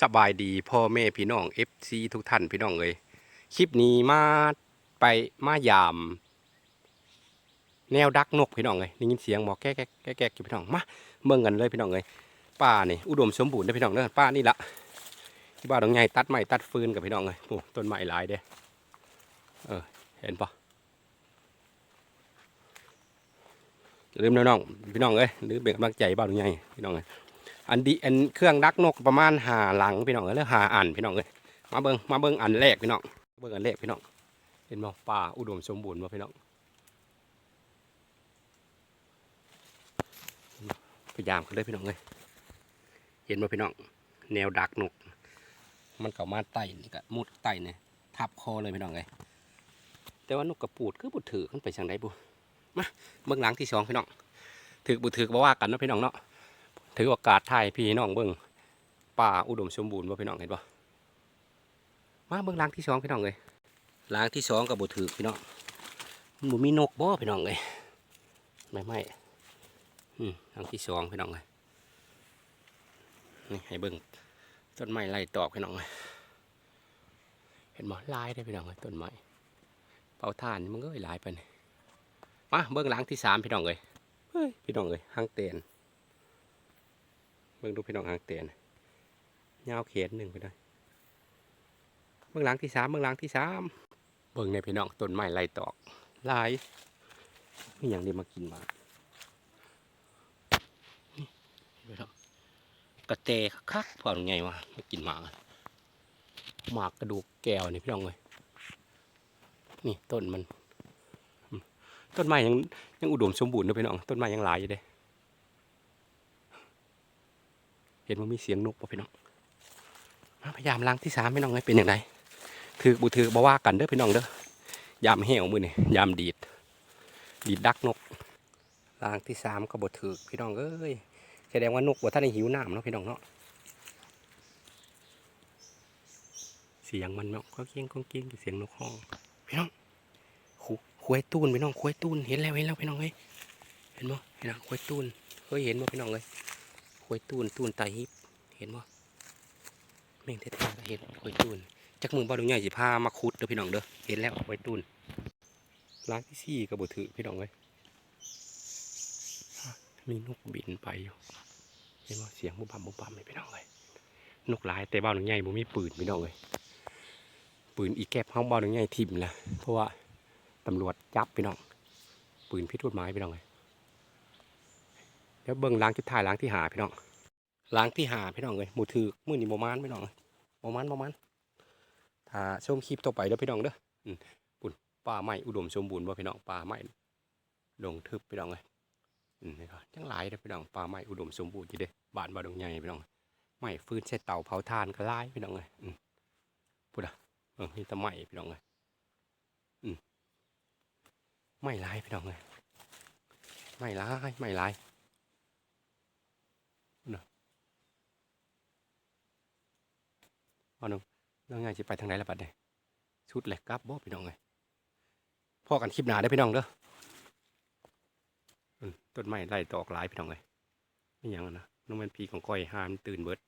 สบายดีพ่อแม่พี่น้อง FC ทุกท่านพี่น้องเอ้ยคลิปนี้มาไปมายาม แนวดักนกพี่น้องเอ้ยได้ยินเสียงหมอแก๊กแก๊กแก๊กแก๊กอยู่พี่น้องมาเมืองกันเลยพี่น้องเอ้ยป้านี่อุดมสมบูรณ์นะพี่น้องเด้อป้านี่ละที่บ้านตรงไงตัดไม้ตัดฟืนกับพี่น้องเลยโอ้ต้นไม้หลายเด้เออเห็นปะอย่าลืมนะน้องพี่น้องเอ้ยหรือเป็นกำลังใจบ้านตรงไงพี่น้องเอ้ย อันดีอันเครื่องดักนกประมาณหาหลังพี่น้องเอ้ยแล้วหาอันพี่น้องเอ้ยมาเบิ้งมาเบิ้งอันแรกพี่น้องเบิ้งอันแรกพี่น้องเห็นบ่ป่าอุดมสมบูรณ์บ่พี่น้องพยายามกันเลยพี่น้องเอ้ยเห็นบ่พี่น้องแนวดักนก มันเข้ามาไต่นี่ก็มุดไต่เนี่ยทับคอเลยพี่น้องเอ้ยแต่ว่านกกระปูดคือบุถือขึ้นไปทางใดบุมาเบิ้งหลังที่สองพี่น้องถือบุถือบ่ว่ากันนาะพี่น้องเนาะ ถือโอกาสถ่ายพี่น้องเบิ่งป่าอุดมสมบูรณ์ว่าพี่น้องเห็นปะมาเบิ่งล้างที่สองพี่น้องเลยล้างที่สองกับบุถือพี่น้องมันบ่มีนกบ่พี่น้องเลยไม่ไม่อืมล้างที่สองพี่น้องเลยนี่ให้เบิ่งต้นไม้ไล่ตอกพี่น้องเลยเห็นบ่ลายได้อพี่น้องเลยต้นไม้เป่าถ่านนี่มันก็หลายไปนี่มาเบิ่งล้างที่สามพี่น้องเลยเฮ้ยพี่น้องเลยหางเตียน เบิ่งดูพี่น้องหางเตียนยาวเขียนหนึ่งไปได้เบื้องหลังที่สามเบื้องหลังที่สามเบิ่งในพี่น้องต้นไม้ไล่ตอกลายมีอย่างนี้มากินมานี่พี่น้องกระเตคักๆพอนไงวะมากินหมากหมากกระดูกแก้วนี่พี่น้องเลยนี่ต้นมัน ต้นไม้ยังยังอุดมสมบูรณ์นะพี่น้องต้นไม้ยังหลายอยู่เด้เห็นว่ามีเสียงนกป่ะพี่น้องมาพยายามล้างที่สามพี่น้องให้เป็นอย่างไรถือบุถือบ่ว่ากันเด้อพี่น้องเด้อยามเหี่ยวมือนี่ยามดีด ดีดดักนกล้างที่สามก็บ่ถือพี่น้องเอ้ยแสดงว่านกบ่ท่านหิวน้ำเนาะพี่น้องเนาะเสียงมันเนาะก็เกี้ยงก็เกี้ยงเสียงนกห้องพี่น้องคุคุยตูนพี่น้องคุยตูนเห็นแล้วเห็นแล้วพี่น้องเอ้ยเห็นบ่เห็นแล้วคุยตูนเคยเห็นบ่พี่น้องเลย วยตูนตูนไตฮิปเห็นบ่แม่งแท้ๆก็เห็นควยตูนจักมือบ่ดงใหญ่สิพามาขุดเด้อพี่น้องเด้อเห็นแล้วควยตูนล้างที่สี่ก็บ่ถือพี่น้องเอ้ยมีนกบินไปอยู่เห็นบ่เสียงบุบบัมบุบบัมเลยพี่น้องเอ้ยนกหลายแต่บ่าวดงใหญ่บ่มีปืนพี่น้องเอ้ยปืนอีแก็บเฮาบ่าวดงใหญ่ทิ่มละเพราะว่าตำรวจจับพี่น้องปืนผิดกฎหมายพี่น้องเอ้ย เดี๋ยวเบิ่งล้างจุดท้ายล้างที่หาพี่น้องล้างที่หาพี่น้องเลยหมูถือมือนี่โมมานพี่น้องโมมานโมมานถ้าชมคลิปต่อไปเด้อพี่น้องเด้ออืมปุ่นป่าไม้อุดมสมบูรณ์บ่พี่น้องป่าไม้ดงทึบพี่น้องเลยอืมนี่ก็จังหลายเด้อพี่น้องป่าไม้อุดมสมบูรณ์อยู่เด้บานบ่าดงใหญ่พี่น้องไม้ฟื้นใช้เตาเผาถ่านก็ลายพี่น้องเลยอืมพูดอะเออมีแต่ไม้พี่น้องเลยอืมไม้หลายพี่น้องเลยไม้หลายไม้หลาย พ่อหนึ่งเรื่องไงจะไปทางไหนละบัดเนี่ยชุดแหลกกลับบ่พี่น้องเลยพ่อกันคลิปหนาได้พี่น้องเด้อต้นไม้ไล่ตอกหลายพี่น้องเลยไม่ยังนะน้องมันพีของก้อยหามตื่นเบิด